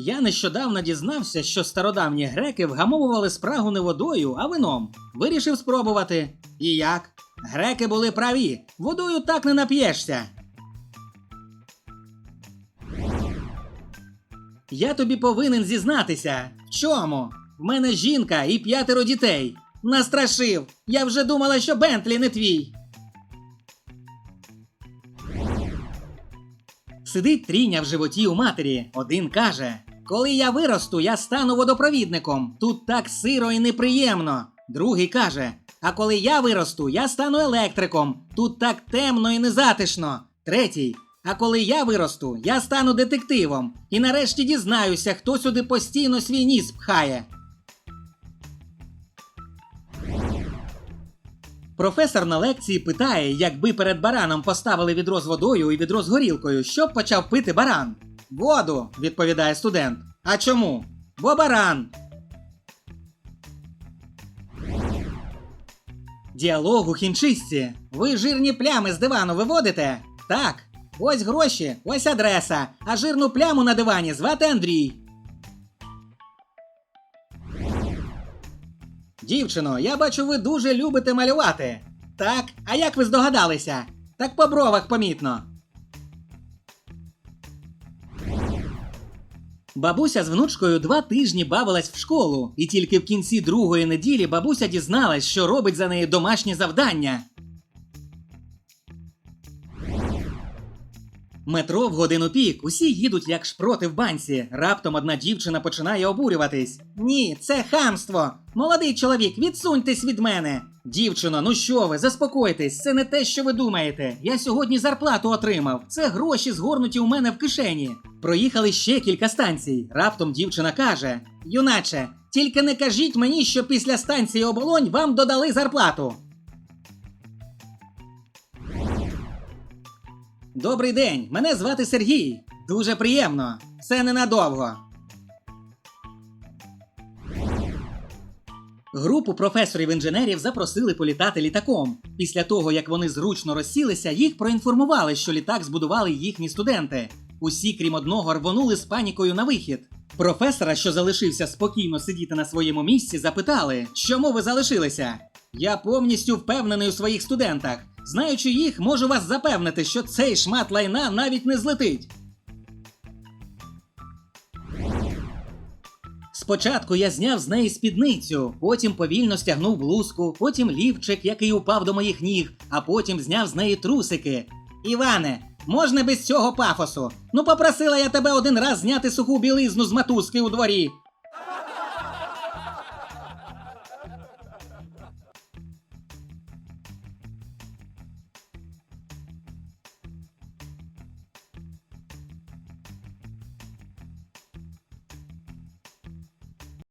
Я нещодавно дізнався, що стародавні греки вгамовували спрагу не водою, а вином. Вирішив спробувати. І як? Греки були праві. Водою так не нап'єшся. Я тобі повинен зізнатися. В чому? В мене жінка і п'ятеро дітей. Настрашив. Я вже думала, що Бентлі не твій. Сидить тріня в животі у матері. Один каже: Коли я виросту, я стану водопровідником. Тут так сиро і неприємно. Другий каже: А коли я виросту, я стану електриком. Тут так темно і незатишно. Третій. А коли я виросту, я стану детективом. І нарешті дізнаюся, хто сюди постійно свій ніс пхає. Професор на лекції питає, якби перед бараном поставили відро з водою і відро з горілкою, що б почав пити баран? Воду, відповідає студент. А чому? Бо баран. Діалог у хімчистці. Ви жирні плями з дивану виводите? Так. Ось гроші, ось адреса. А жирну пляму на дивані звати Андрій. Дівчино, я бачу, ви дуже любите малювати. Так, а як ви здогадалися? Так по бровах помітно. Бабуся з внучкою два тижні бавилась в школу, і тільки в кінці другої неділі бабуся дізналась, що робить за неї домашні завдання. Метро в годину пік, усі їдуть як шпроти в банці. Раптом одна дівчина починає обурюватись. Ні, це хамство. Молодий чоловік, відсуньтесь від мене. Дівчино, ну що ви, заспокойтесь, це не те, що ви думаєте. Я сьогодні зарплату отримав. Це гроші згорнуті у мене в кишені. Проїхали ще кілька станцій. Раптом дівчина каже: Юначе, тільки не кажіть мені, що після станції оболонь вам додали зарплату. Добрий день, мене звати Сергій. Дуже приємно. Це ненадовго. Групу професорів-інженерів запросили політати літаком. Після того, як вони зручно розсілися, їх проінформували, що літак збудували їхні студенти. Усі, крім одного, рвонули з панікою на вихід. Професора, що залишився спокійно сидіти на своєму місці, запитали, чому ви залишилися? Я повністю впевнений у своїх студентах. Знаючи їх, можу вас запевнити, що цей шмат лайна навіть не злетить. Спочатку я зняв з неї спідницю, потім повільно стягнув блузку, потім лівчик, який упав до моїх ніг, а потім зняв з неї трусики. Іване, можна без цього пафосу? Ну попросила я тебе один раз зняти суху білизну з матузки у дворі.